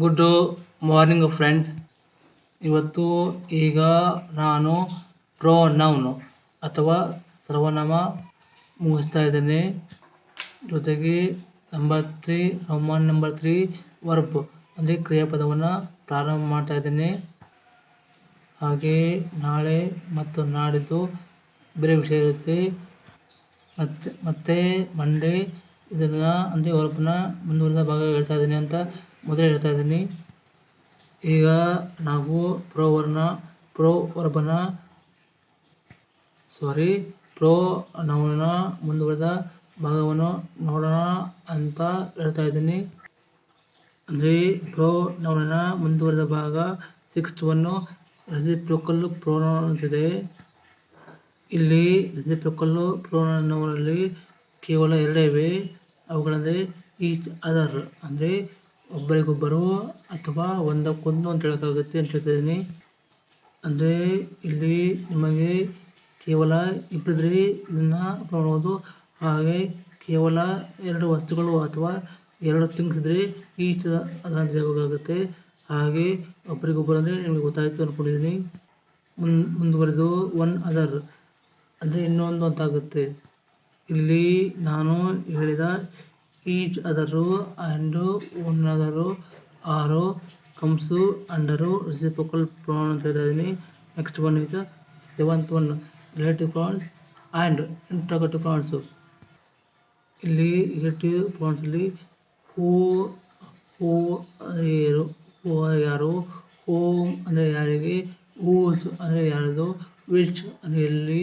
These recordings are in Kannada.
ಗುಡ್ ಮಾರ್ನಿಂಗ್ ಫ್ರೆಂಡ್ಸ್ ಇವತ್ತು ಈಗ ನಾನು ಪ್ರೊನೌನ್ ಅಥವಾ ಸರ್ವನಾಮ ಮುಗಿಸ್ತಾ ಇದ್ದೇನೆ. ಜೊತೆಗೆ number three Roman number three verb ಅಂದರೆ ಕ್ರಿಯಾಪದವನ್ನು ಪ್ರಾರಂಭ ಮಾಡ್ತಾ ಇದ್ದೇನೆ. ಹಾಗೆ ನಾಳೆ ಮತ್ತು ನಾಡಿದ್ದು ಬೇರೆ ವಿಷಯ ಇರುತ್ತೆ. ಮತ್ತು, ಮತ್ತೆ ಮಂಡೇ ಇದನ್ನು ಅಂದರೆ ವರ್ಬ್ನ ಮುಂದುವರೆದ ಭಾಗ ಹೇಳ್ತಾ ಇದ್ದೀನಿ ಅಂತ ಮೊದಲೇ ಹೇಳ್ತಾ ಇದ್ದೀನಿ. ಈಗ ನಾವು ಪ್ರೋ ವರ್ನ ಪ್ರೋ ವರ್ಬನ ಸಾರಿ ಪ್ರೋ ನೌನ ಮುಂದುವರೆದ ಭಾಗವನ್ನು ನೋಡೋಣ ಅಂತ ಹೇಳ್ತಾ ಇದ್ದೀನಿ. ಅಂದರೆ ಪ್ರೋ ನೌನ ಮುಂದುವರೆದ ಭಾಗ ಸಿಕ್ಸ್ತ್ ಒನ್ನು ರೆಸಿಪ್ರೋಕಲ್ ಪ್ರೊನೌನ್ ಅಂತಿದೆ ಇಲ್ಲಿ ರೆಸಿಪ್ರೋಕಲ್ ಪ್ರೊನೌನಲ್ಲಿ ಕೇವಲ ಎರಡೇ ಇವೆ. ಅವುಗಳಂದರೆ ಈಚ್ ಅದರ್ ಅಂದರೆ ಒಬ್ಬರಿಗೊಬ್ಬರು ಅಥವಾ ಒಂದಕ್ಕೊಂದು ಅಂತ ಹೇಳೋಕ್ಕಾಗುತ್ತೆ ಅಂತ ಹೇಳ್ತಿದ್ದೀನಿ ಅಂದರೆ ಇಲ್ಲಿ ನಿಮಗೆ ಕೇವಲ ಇಬ್ಬರಿದ್ರೆ ಇದನ್ನು ನೋಡ್ಬೋದು. ಹಾಗೆ ಕೇವಲ ಎರಡು ವಸ್ತುಗಳು ಅಥವಾ ಎರಡು ಥಿಂಗ್ಸ್ ಈ ಥರ ಅಂತ ಹೇಳಬೇಕಾಗುತ್ತೆ. ಹಾಗೆ ಒಬ್ಬರಿಗೊಬ್ಬರು ಅಂದರೆ ನಿಮಗೆ ಗೊತ್ತಾಯಿತು ಅಂದ್ಕೊಂಡಿದ್ದೀನಿ ಮುನ್, ಮುಂದುವರೆದು ಒನ್ ಅದರ್ ಅಂದರೆ ಇನ್ನೊಂದು ಅಂತಾಗುತ್ತೆ. ಇಲ್ಲಿ ನಾನು ಹೇಳಿದ each other and one other are comes under reciprocal pronoun ಅಂತ next one is seventh one relative pronouns and interrogative pronouns ಇಲ್ಲಿ ರಿಲೇಟಿವ್ ಪ್ರೊನೌನ್ಸಲ್ಲಿ ಹೂ ಹೂ ಯಾರು ಹೂ ಯಾರು ಹೋಮ್ ಅಂದರೆ ಯಾರಿಗೆ, ಹೂಸ್ ಅಂದರೆ ಯಾರದು ವಿಚ್ ಅಂದರೆ ಎಲ್ಲಿ,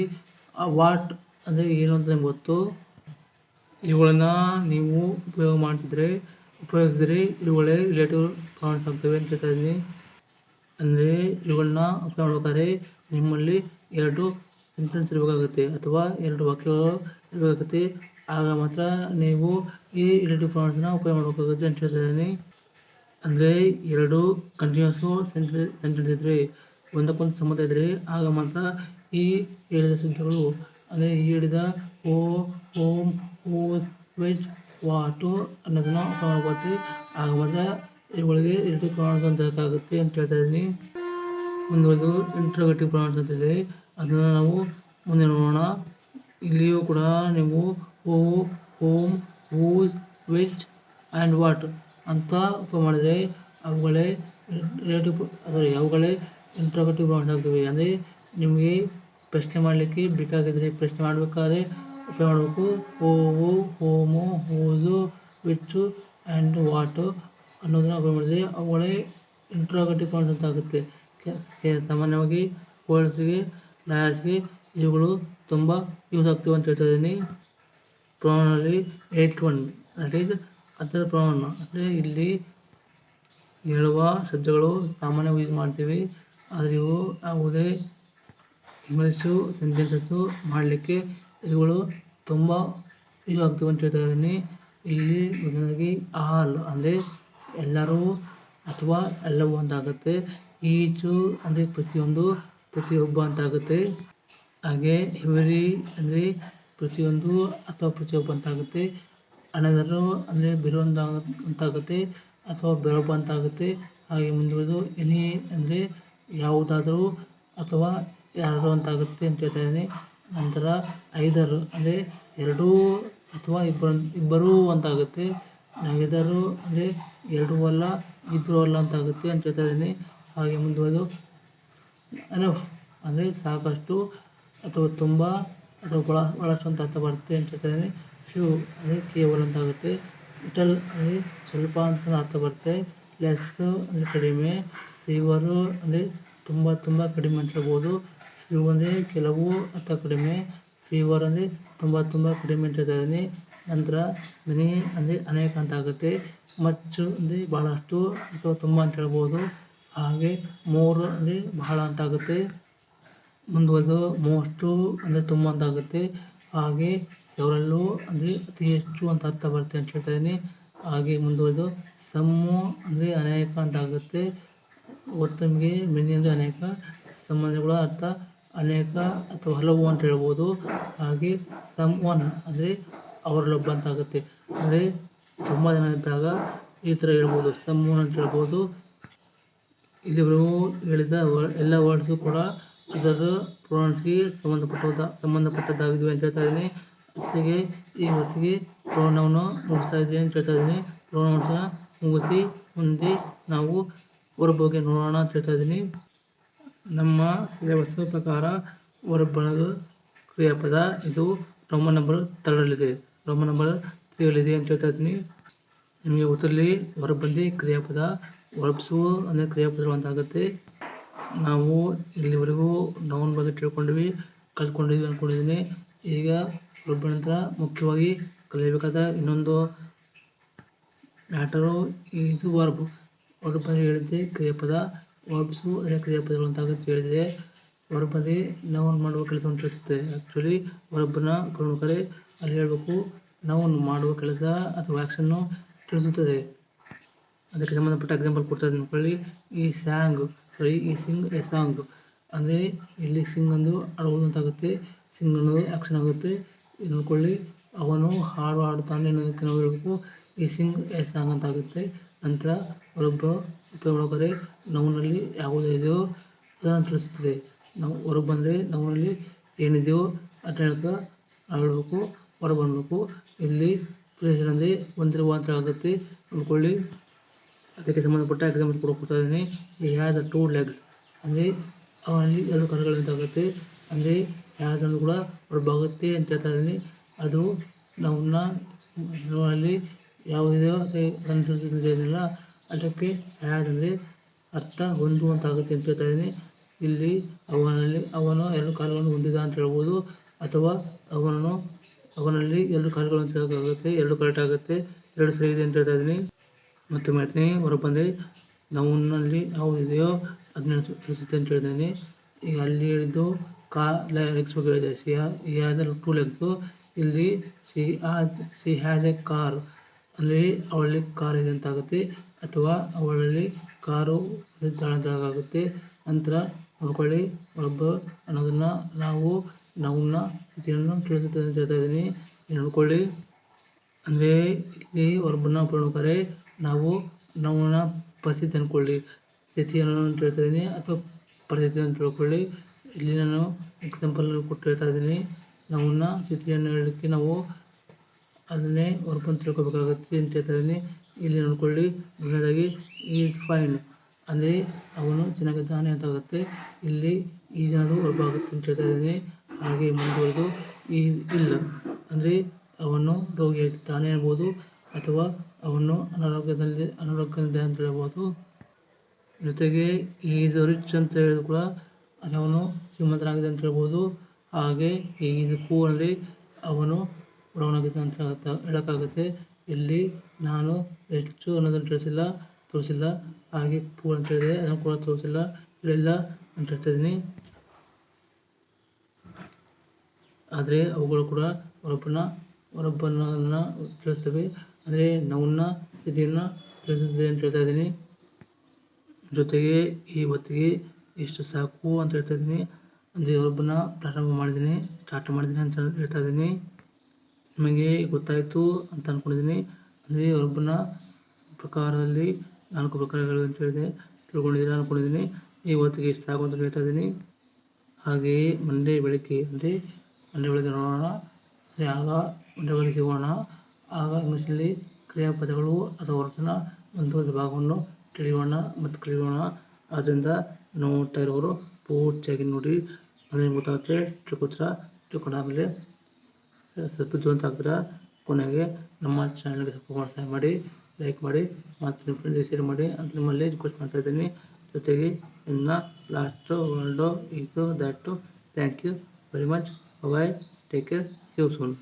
ವಾಟ್ ಅಂದರೆ ಏನು ಅಂತ ನಿಮ್ಗೆ ಗೊತ್ತು. ಇವುಗಳನ್ನು ನೀವು ಉಪಯೋಗ ಮಾಡ್ತಿದ್ರೆ ಉಪಯೋಗಿಸಿದ್ರೆ ಇವುಗಳೇ ರಿಲೇಟಿವ್ ಪ್ರೊನೌನ್ಸ್ ಆಗ್ತವೆ ಅಂತ ಹೇಳ್ತಾ ಇದ್ದೀನಿ. ಅಂದರೆ ಇವುಗಳನ್ನ ಉಪಯೋಗ ಮಾಡ್ಬೇಕಾದ್ರೆ ನಿಮ್ಮಲ್ಲಿ ಎರಡು ಸೆಂಟೆನ್ಸ್ ಇರಬೇಕಾಗುತ್ತೆ ಅಥವಾ ಎರಡು ವಾಕ್ಯಗಳು ಇರಬೇಕಾಗುತ್ತೆ. ಆಗ ಮಾತ್ರ ನೀವು ಈ ರಿಲೇಟಿವ್ ಪ್ರೊನೌನ್ಸ್ನ ಉಪಯೋಗ ಮಾಡಬೇಕಾಗುತ್ತೆ ಅಂತ ಹೇಳ್ತಾ ಇದ್ದೀನಿ. ಅಂದರೆ ಎರಡು ಕಂಟಿನ್ಯೂಸು ಸೆಂಟೆನ್ಸ್ ಸೆಂಟೆನ್ಸ್ ಇದ್ದರೆ ಒಂದಕ್ಕೊಂದು ಸಂಬಂಧ ಇದ್ದರೆ ಆಗ ಮಾತ್ರ ಈ ಹೇಳಿದ ಸಂಖ್ಯೆಗಳು, ಅಂದರೆ ಈ ಹೇಳಿದ ಓ ಓಮ್ ವಿಚ್ ವಾಟು ಅನ್ನೋದನ್ನ ಉಪಯೋಗ ಮಾಡ್ಕೊಳ್ತೀವಿ ಆಗ ಮಾತ್ರ ಇವುಗಳಿಗೆ ರಿಲೇಟಿವ್ ಪ್ರೊನೌನ್ಸ್ ಅಂತ ಹೇಳ್ತಾಗುತ್ತೆ ಅಂತ ಹೇಳ್ತಾ ಇದ್ದೀನಿ. ಮುಂದುವರೆದು ಇಂಟ್ರೋಗೇಟಿವ್ ಪ್ರೊನೌನ್ಸ್ ಅಂತಿದೆ ಅದನ್ನು ನಾವು ಮುಂದೆ ನೋಡೋಣ. ಇಲ್ಲಿಯೂ ಕೂಡ ನೀವು who whom whose which and what ಅಂತ ಮಾಡಿದರೆ ಅವುಗಳೇ ರಿಲೇಟಿವ್ ಸಾರಿ ಅವುಗಳೇ ಇಂಟ್ರೋಗೇಟಿವ್ ಪ್ರೊನೌನ್ಸ್ ಆಗ್ತವೆ. ಅಂದರೆ ನಿಮಗೆ ಪ್ರಶ್ನೆ ಮಾಡಲಿಕ್ಕೆ ಬೇಕಾಗಿದ್ರೆ ಪ್ರಶ್ನೆ ಮಾಡಬೇಕಾದ್ರೆ ಮಾಡಬೇಕು ಹೋವು, ಹೋಮು ಓದು ವಿಚ್ಚು ಆ್ಯಂಡ್ ವಾಟು ಅನ್ನೋದನ್ನ ಮಾಡಿದರೆ ಅವುಗಳೇ ಇಂಟ್ರೋಗೇಟಿವ್ ಪಾಯಿಂಟ್ ಅಂತ ಆಗುತ್ತೆ. ಸಾಮಾನ್ಯವಾಗಿ ವರ್ಡ್ಸ್ಗೆ ಲಾಯರ್ಸ್ಗೆ ಇವುಗಳು ತುಂಬ ಯೂಸ್ ಆಗ್ತವೆ ಅಂತ ಹೇಳ್ತಾ ಇದ್ದೀನಿ. ಪ್ರೊನೌನಲ್ಲಿ ಏಟ್ ಒನ್ ದಟ್ ಈಸ್ ಅದರ ಪ್ರೊನೌನ್ ಅಂದರೆ ಇಲ್ಲಿ ಹೇಳುವ ಶಬ್ದಗಳು ಸಾಮಾನ್ಯವಾಗಿ ಯೂಸ್ ಮಾಡ್ತೀವಿ. ಆದರೆ ಇವು ಯಾವುದೇ ಇಂಗ್ಲೀಷು ಸೆಂಟೆನ್ಸಸ್ಸು ಮಾಡಲಿಕ್ಕೆ ಇವುಗಳು ತುಂಬ ಇದು ಆಗ್ತವೆ ಅಂತ ಹೇಳ್ತಾ ಇದ್ದೀನಿ. ಇಲ್ಲಿ ಮೊದಲಾಗಿ ಆಲ್ ಅಂದರೆ ಎಲ್ಲರೂ ಅಥವಾ ಎಲ್ಲವೂ ಒಂದಾಗುತ್ತೆ. ಈಚು ಅಂದರೆ ಪ್ರತಿಯೊಂದು ಪ್ರತಿಯೊಬ್ಬ ಅಂತ ಆಗುತ್ತೆ ಹಾಗೆ ಎವ್ರಿ ಅಂದರೆ ಪ್ರತಿಯೊಂದು ಅಥವಾ ಪ್ರತಿಯೊಬ್ಬ ಅಂತ ಆಗುತ್ತೆ ಅನದರು ಅಂದರೆ ಬೇರೊಂದು ಅಂತಾಗುತ್ತೆ ಅಥವಾ ಬೇರೊಬ್ಬ ಅಂತ ಆಗುತ್ತೆ ಹಾಗೆ ಮುಂದುವರೆದು ಎನಿ ಅಂದರೆ ಯಾವುದಾದರೂ ಅಥವಾ ಯಾರು ಅಂತ ಆಗುತ್ತೆ ಅಂತ ಹೇಳ್ತಾ ಇದ್ದೀನಿ. ನಂತರ ಐದರು, ಅಂದರೆ ಎರಡೂ ಅಥವಾ ಇಬ್ಬರು ಇಬ್ಬರೂ ಅಂತ ಆಗುತ್ತೆ ಐದರು ಅಂದರೆ ಎರಡೂ ಅಲ್ಲ ಇಬ್ಬರು ಅಲ್ಲ ಅಂತ ಆಗುತ್ತೆ ಅಂತ ಹೇಳ್ತಾ ಇದ್ದೀನಿ ಹಾಗೆ ಮುಂದುವರೆದು ಎನಫ್ ಅಂದರೆ ಸಾಕಷ್ಟು ಅಥವಾ ತುಂಬ ಅಥವಾ ಬಹಳ ಬಹಳಷ್ಟು ಅಂತ ಅರ್ಥ ಬರುತ್ತೆ ಅಂತ ಹೇಳ್ತಾ ಇದ್ದೀನಿ ಫ್ಯೂ, ಅಂದರೆ ಕೇವಲ ಅಂತ ಆಗುತ್ತೆ ಲಿಟಲ್ ಅಂದರೆ ಸ್ವಲ್ಪ ಅಂತ ಅರ್ಥ ಬರುತ್ತೆ. ಲೆಸ್ಸು ಅಂದರೆ ಕಡಿಮೆ. ಫೀವರು ಅಂದರೆ ತುಂಬ ತುಂಬ ಕಡಿಮೆ ಅಂತ ಹೇಳ್ಬೋದು. ಫ್ಯೂ ಅಂದರೆ ಕೆಲವು ಅಥವಾ ಕಡಿಮೆ ಫೀವರ್ ಅಂದರೆ ತುಂಬ ತುಂಬ ಕಡಿಮೆ ಇದ್ದೀನಿ ನಂತರ ಮಿನಿ ಅಂದರೆ ಅನೇಕ ಅಂತ ಆಗುತ್ತೆ. ಮಚ್ಚು ಅಂದರೆ ಬಹಳಷ್ಟು ಅಥವಾ ತುಂಬ ಅಂತ ಹೇಳ್ಬೋದು. ಹಾಗೆ ಮೂರು ಅಂದರೆ ಬಹಳ ಅಂತ ಆಗುತ್ತೆ. ಮುಂದುವರೆದು ಮೋಸ್ಟು ಅಂದರೆ ತುಂಬ ಅಂತ ಆಗುತ್ತೆ. ಹಾಗೆ ಸೆವರಲ್ಲು ಅಂದರೆ ಅತಿ ಹೆಚ್ಚು ಅಂತ ಅರ್ಥ ಬರುತ್ತೆ ಅಂತ ಹೇಳ್ತಾ ಇದ್ದೀನಿ. ಹಾಗೆ ಮುಂದುವರೆದು ಸಮ್ಮು ಅಂದರೆ ಅನೇಕ ಅಂತ ಆಗುತ್ತೆ. ಒತ್ತಮಿಗೆ ಅಂದ್ರೆ ಅಂದರೆ ಅನೇಕ ಸಂಬಂಧಗಳ ಅರ್ಥ ಅನೇಕ ಅಥವಾ ಹಲವು ಅಂತ ಹೇಳ್ಬೋದು. ಹಾಗೆ ಸಮ್ ಒನ್ ಅಂದರೆ ಅವರಲ್ಲೊಬ್ಬ ಅಂತ ಆಗುತ್ತೆ ಅಂದರೆ ತುಂಬ ಜನ ಇದ್ದಾಗ ಈ ಥರ ಹೇಳ್ಬೋದು. ಸಮ್ ಒನ್ ಅಂತ ಹೇಳ್ಬೋದು. ಇಲ್ಲಿವರೆಗೂ ಹೇಳಿದ ಎಲ್ಲ ವರ್ಡ್ಸು ಕೂಡ ಇದರ ಪ್ರೊನೌನ್ಸ್ಗೆ ಸಂಬಂಧಪಟ್ಟ ಸಂಬಂಧಪಟ್ಟದ್ದಾಗಿದ್ವಿ ಅಂತ ಹೇಳ್ತಾ ಇದ್ದೀನಿ. ಜೊತೆಗೆ ಈ ಹೊತ್ತಿಗೆ ಪ್ರೊನೌನ್ ಮುಗಿಸ್ತಾ ಇದ್ದೀನಿ ಅಂತ ಹೇಳ್ತಾ ಇದ್ದೀನಿ. ಪ್ರೊನೌನ್ಸ್ನ ಮುಗಿಸಿ ಮುಂದೆ ನಾವು ಅವ್ರ ಬಗ್ಗೆ ನೋಡೋಣ ಅಂತ ಹೇಳ್ತಾ ಇದ್ದೀನಿ. ನಮ್ಮ ಸಿಲೆಬಸ್ ಪ್ರಕಾರ ಹೊರಬಣದ ಕ್ರಿಯಾಪದ ಇದು ರೋಮನ್ ನಂಬರ್ ತರಲಿದೆ ರೋಮನ್ ನಂಬರ್ ಇದೆ ಅಂತ ಹೇಳ್ತಾ ಇದ್ದೀನಿ. ನಿಮಗೆ ಗೊತ್ತಿರಲಿ, ಹೊರಬಂದಿ ಕ್ರಿಯಾಪದ ಹೊರಬಿಸುವ ಅಂದರೆ ಕ್ರಿಯಾಪದಗಳು ಅಂತ ನಾವು ಇಲ್ಲಿವರೆಗೂ ನೌನ್ ಬಗ್ಗೆ ತಿಳ್ಕೊಂಡ್ವಿ, ಕಲ್ತ್ಕೊಂಡಿದ್ವಿ ಅಂದ್ಕೊಂಡಿದ್ದೀನಿ ಈಗ ಹೊರಬ ಮುಖ್ಯವಾಗಿ ಕಲಿಯಬೇಕಾದ ಇನ್ನೊಂದು ಮ್ಯಾಟರು ಇದು ವರ್ಬ್ ಅಂದರೆ ಹೇಳಿದ್ದೆ ಕ್ರಿಯಾಪದ ಅದೇ ಕ್ರಿಯಾಪದಗಳು ಅಂತ ಆಗುತ್ತೆ ಹೇಳಿದೆ. ವರ್ಬಲ್ಲಿ ನೌನ್ ಮಾಡುವ ಕೆಲಸವನ್ನು ತಿಳಿಸುತ್ತೆ. ಆ್ಯಕ್ಚುಲಿ ವರ್ಬನ್ನ ಕರೆ ಅಲ್ಲಿ ಹೇಳಬೇಕು ನೌನ್ ಮಾಡುವ ಕೆಲಸ ಅಥವಾ ಆ್ಯಕ್ಷನ್ನು ತಿಳಿಸುತ್ತದೆ. ಅದಕ್ಕೆ ಸಂಬಂಧಪಟ್ಟ ಎಕ್ಸಾಂಪಲ್ ಕೊಡ್ತಾ ಇದ್ದೀನಿ ನೋಡ್ಕೊಳ್ಳಿ ಈ ಸ್ಯಾಂಗ್ ಸಾರಿ ಈ ಸಿಂಗ್ ಎ ಸಾಂಗ್ ಅಂದರೆ ಇಲ್ಲಿ ಸಿಂಗ್ ಒಂದು ಆಡುವುದು ಅಂತ ಆಗುತ್ತೆ ಸಿಂಗ್ ಅನ್ನೋದು ಆ್ಯಕ್ಷನ್ ಆಗುತ್ತೆ. ಇದು ನೋಡ್ಕೊಳ್ಳಿ. ಅವನು ಹಾಡು ಹಾಡುತ್ತಾನೆ ಅನ್ನೋದಕ್ಕೆ ನಾವು ಹೇಳಬೇಕು. ಈ ಸಿಂಗ್ ಎ ಸಾಂಗ್ ಅಂತ ಆಗುತ್ತೆ ನಂತರ ಒಬ್ಬ ಉಪಯೋಗಕರೆ ನೌನಲ್ಲಿ ಯಾವುದೇ ಇದೆಯೋ ಅದನ್ನು ತಿಳಿಸುತ್ತದೆ. ನಾವು ಹೊರಗೆ ಬಂದರೆ ನೌನಲ್ಲಿ ಏನಿದೆಯೋ ಅದನ್ನ ಆಡಬೇಕು ಹೊರ ಬರಬೇಕು. ಇಲ್ಲಿ ಅಂದರೆ ಒಂದಿರುವ ಅಂತ ಆಗುತ್ತೆ. ಅಂದ್ಕೊಳ್ಳಿ. ಅದಕ್ಕೆ ಸಂಬಂಧಪಟ್ಟ ಎಕ್ಸಾಂಪಲ್ ಕೂಡ ಕೊಡ್ತಾ ಇದ್ದೀನಿ. ಹ್ಯಾಸ್ ಟೂ ಲೆಗ್ಸ್ ಅಂದರೆ ಅವನಲ್ಲಿ ಎರಡು ಆಗುತ್ತೆ ಅಂದರೆ ಕೂಡ ಕೂಡ ಹೊರಬಾಗುತ್ತೆ ಅಂತ ಹೇಳ್ತಾ ಇದ್ದೀನಿ. ಅದು ನಮ್ಮಲ್ಲಿ ಅದನ್ನು ತಿಳಿಸಿಲ್ಲ ಅದಕ್ಕೆ ಹಾಡಲ್ಲಿ ಅರ್ಥ ಹೊಂದುವಂತಾಗುತ್ತೆ ಅಂತ ಹೇಳ್ತಾ ಇದ್ದೀನಿ. ಇಲ್ಲಿ ಅವನಲ್ಲಿ, ಅವನು ಎರಡು ಕಾಲುಗಳನ್ನು ಹೊಂದಿದ ಅಂತ ಹೇಳ್ಬೋದು. ಅಥವಾ ಅವನನ್ನು, ಅವನಲ್ಲಿ ಎರಡು ಕಾಲುಗಳು ಅಂತ ಹೇಳೋಕ್ಕಾಗುತ್ತೆ. ಎರಡು ಕರೆಕ್ಟ್ ಆಗುತ್ತೆ. ಎರಡು ಸರಿ ಇದೆ ಅಂತ ಹೇಳ್ತಾ ಇದ್ದೀನಿ. ಮತ್ತೆ ಮಾಡ್ತೀನಿ ಹೊರಗೆ ಬಂದರೆ ನೌನಲ್ಲಿ ಯಾವುದಿದೆಯೋ ಅದನ್ನ ತಿಳಿಸುತ್ತೆ ಅಂತ ಹೇಳ್ತೀನಿ ಈಗ ಅಲ್ಲಿ ಹೇಳಿದ್ದು ಕಾ ಲೆಗ್ಸ್ ಬಗ್ಗೆ ಹೇಳಿದೆ. ಸಿ ಹ್ಯಾಸ್ ಟೂ ಲೆಗ್ಸು ಇಲ್ಲಿ she had she has a car ಅಂದರೆ ಅವಳಲ್ಲಿ ಕಾರ್ ಇದೆ ಅಂತ ಆಗುತ್ತೆ ಅಥವಾ ಅವಳಲ್ಲಿ ಕಾರು ಆಗುತ್ತೆ ನಂತರ ನೋಡ್ಕೊಳ್ಳಿ ಒಬ್ಬ ಅನ್ನೋದನ್ನ ನಾವು ನಮ್ಮನ್ನ ಸ್ಥಿತಿಯನ್ನು ತಿಳಿಸುತ್ತದೆ ಅಂತ ಹೇಳ್ತಾ ಇದ್ದೀನಿ. ನೋಡ್ಕೊಳ್ಳಿ. ಅಂದರೆ ಇಲ್ಲಿ ಒಬ್ಬನ ಪ್ರಮುಖರೇ ನಾವು ನೌನ ಪರಿಸ್ಥಿತಿ ಅಂದ್ಕೊಳ್ಳಿ ಸ್ಥಿತಿಯನ್ನು ಅಂತ ಹೇಳ್ತಾ ಇದ್ದೀನಿ ಅಥವಾ ಪರಿಸ್ಥಿತಿ ಅಂತ ತಿಳ್ಕೊಳ್ಳಿ. ಇಲ್ಲಿ ನಾನು ಎಕ್ಸಾಂಪಲ್ ಕೊಟ್ಟು ಹೇಳ್ತಾ ಇದ್ದೀನಿ. ನೌನ ಸ್ಥಿತಿಯನ್ನು ಹೇಳಲಿಕ್ಕೆ ನಾವು ಅದನ್ನೇ ವರ್ಕನ್ನು ತಿಳ್ಕೊಬೇಕಾಗುತ್ತೆ ಅಂತ ಹೇಳ್ತಾರೆ ಇಲ್ಲಿ ನೋಡ್ಕೊಳ್ಳಿ ಮೊದಲನೇದಾಗಿ ಈಸ್ ಫೈನ್. ಅಂದರೆ ಅವನು ಚೆನ್ನಾಗಿದ್ದಾನೆ ಅಂತ ಆಗುತ್ತೆ ಇಲ್ಲಿ ಈಜಾನು ಅನ್ನೋದು ಹೊರಬಾಗುತ್ತೆ ಅಂತ ಹೇಳ್ತಾ ಹಾಗೆ ಮುಂದುವರೆದು ಈ ಇಲ್ಲ. ಅಂದರೆ ಅವನು ರೋಗಿಯಾಗಿದ್ದಾನೆ ಹೇಳ್ಬೋದು ಅಥವಾ ಅವನು ಅನಾರೋಗ್ಯದಲ್ಲಿ ಅನಾರೋಗ್ಯದಲ್ಲಿ ಅಂತ ಹೇಳ್ಬೋದು. ಜೊತೆಗೆ ಈಸ್ ರಿಚ್ ಅಂತ ಹೇಳಿದ್ರು ಕೂಡ, ಅವನು ಶ್ರೀಮಂತನಾಗಿದೆ ಅಂತ ಹೇಳ್ಬೋದು. ಹಾಗೆ ಅಂದರೆ ಅವನು ಬಡವನಾಗಿದ್ದಾನೆ ಅಂತ ಹೇಳೋಕ್ಕಾಗುತ್ತೆ. ಇಲ್ಲಿ ನಾನು ಹೆಚ್ಚು ಅನ್ನೋದನ್ನು ತಿಳಿಸಿಲ್ಲ, ತೋರಿಸಿಲ್ಲ. ಹಾಗೆ ಪೂ ಅಂತ ಹೇಳಿದೆ ಅದನ್ನು ಕೂಡ ತೋರಿಸಿಲ್ಲ. ಹೇಳಿಲ್ಲ ಅಂತ ಹೇಳ್ತಾ ಇದ್ದೀನಿ. ಆದರೆ ಅವುಗಳು ಕೂಡ ಹೊರಬನ್ನ ಹೊರಬನ್ನೋದನ್ನು ತಿಳಿಸ್ತವೆ. ಅಂದರೆ ನೋವನ್ನ ಸ್ಥಿತಿಯನ್ನು ತಿಳಿಸುತ್ತದೆ ಅಂತ ಹೇಳ್ತಾ ಇದ್ದೀನಿ. ಜೊತೆಗೆ ಈ ಹೊತ್ತಿಗೆ ಇಷ್ಟು ಸಾಕು ಅಂತ ಹೇಳ್ತಾ ಇದ್ದೀನಿ. ಅಂದರೆ ಹೊರಬನ್ನ ಪ್ರಾರಂಭ ಮಾಡಿದ್ದೀನಿ ಸ್ಟಾರ್ಟ್ ಮಾಡಿದ್ದೀನಿ ಅಂತ ಹೇಳ್ತಾ ಇದ್ದೀನಿ. ನಿಮಗೆ ಗೊತ್ತಾಯಿತು ಅಂತ ಅಂದ್ಕೊಂಡಿದ್ದೀನಿ ಅಂದರೆ ಹೊರಬನ್ನ ಪ್ರಕಾರದಲ್ಲಿ ನಾಲ್ಕು ಪ್ರಕಾರಗಳು ಅಂತ ಹೇಳಿದೆ. ತಿಳ್ಕೊಂಡಿದ್ದೀನಿ ಅಂದ್ಕೊಂಡಿದ್ದೀನಿ ಈ ಹೊತ್ತಿಗೆ ಇಷ್ಟ ಸಾಕು ಅಂತ ಹೇಳ್ತಾ ಇದ್ದೀನಿ. ಹಾಗೆಯೇ ಮಂಡೇ ಬೆಳಗ್ಗೆ, ಅಂದರೆ ಮಂಡೇ ಬೆಳಗ್ಗೆ ನೋಡೋಣ. ಅಂದರೆ ಆಗ ಮಂಡೇ ಬೆಳಗ್ಗೆ ಸಿಗೋಣ. ಆಗ ಇಂಗ್ಲೀಷಲ್ಲಿ ಕ್ರಿಯಾಪದಗಳು ಅಥವಾ ವರ್ತನ ಒಂದು ಒಂದು ಭಾಗವನ್ನು ತಿಳಿಯೋಣ ಮತ್ತು ಕಲಿಯೋಣ. ಆದ್ದರಿಂದ ನೋಡ್ತಾ ಇರೋರು ಪೂರ್ತಿಯಾಗಿ ನೋಡಿ ಅಂದರೆ ಗೊತ್ತಾಗುತ್ತೆ ತಿಳ್ಕೊತೀರ? ಆಮೇಲೆ ಸ್ವಲ್ಪ ಜೋನ್ ಆಗ್ತೀರಾ? ಕೊನೆಗೆ ನಮ್ಮ ಚಾನಲ್ಗೆ ಸಬ್ಸ್ಕ್ರೈಬ್ ಮಾಡಿ ಲೈಕ್ ಮಾಡಿ, ಮತ್ತು ನಿಮ್ಮ ಫ್ರೆಂಡ್ಗೆ ಶೇರ್ ಮಾಡಿ ಅಂತ ನಿಮ್ಮಲ್ಲಿ ರಿಕ್ವೆಸ್ಟ್ ಮಾಡ್ತಾ ಇದ್ದೀನಿ. ಜೊತೆಗೆ ಇನ್ನು ಲಾಸ್ಟು ವರ್ಲ್ಡು ಇದು that thank you very much bye take care see you soon